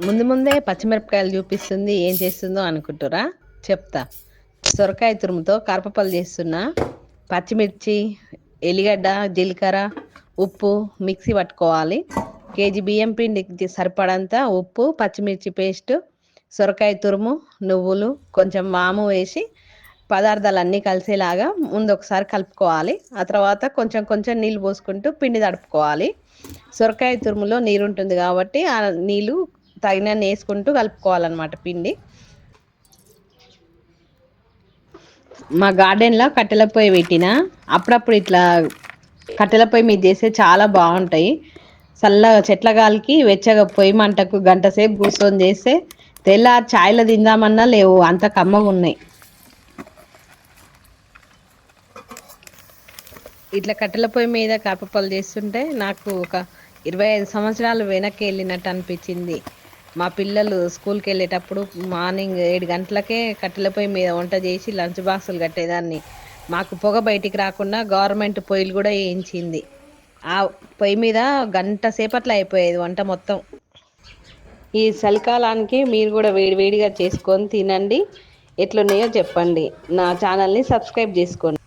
ముందు ముందే పచ్చిమిరపకాయలు చూపిస్తుంది ఏం చేస్తుందో అనుకుంటురా? చెప్తా. సొరకాయ తురుముతో కరపపలు చేస్తున్నా. పచ్చిమిర్చి ఎల్లిగడ్డ జీలకర్ర ఉప్పు మిక్సీ పట్టుకోవాలి. కేజీ బియ్యం పిండికి సరిపడంత ఉప్పు పచ్చిమిర్చి పేస్ట్ సొరకాయ తురుము నువ్వులు కొంచెం వాము వేసి పదార్థాలు అన్నీ కలిసేలాగా ముందు ఒకసారి కలుపుకోవాలి. ఆ తర్వాత కొంచెం కొంచెం నీళ్ళు పోసుకుంటూ పిండి తడుపుకోవాలి. సొరకాయ తురుములో నీరు ఉంటుంది కాబట్టి ఆ నీళ్ళు తగినన్ని వేసుకుంటూ కలుపుకోవాలన్నమాట పిండి. మా గార్డెన్లో కట్టెల పొయ్యి పెట్టిన అప్పుడప్పుడు ఇట్లా కట్టెల పొయ్యి మీద చేస్తే చాలా బాగుంటాయి. చల్లగా చెట్ల గాలికి వెచ్చగా పొయ్యి మంటకు గంట సేపు కూర్చొని చేస్తే తెల్ల ఛాయ్లో తిందామన్నా లేవు అంత కమ్మగా ఉన్నాయి. ఇట్లా కట్టెల పొయ్యి మీద కరపపలు చేస్తుంటే నాకు ఒక ఇరవై ఐదు సంవత్సరాలు వెనక్కి వెళ్ళినట్టు అనిపించింది. మా పిల్లలు స్కూల్కి వెళ్ళేటప్పుడు మార్నింగ్ ఏడు గంటలకే కట్టెల పొయ్యి మీద వంట చేసి లంచ్ బాక్సులు కట్టేదాన్ని. మాకు పొగ బయటికి రాకుండా గవర్నమెంట్ పొయ్యిలు కూడా వేయించింది. ఆ పొయ్యి మీద గంట సేపట్లో అయిపోయేది వంట మొత్తం. ఈ చలికాలానికి మీరు కూడా వేడి వేడిగా చేసుకొని తినండి. ఎట్లున్నాయో చెప్పండి. నా ఛానల్ని సబ్స్క్రైబ్ చేసుకోండి.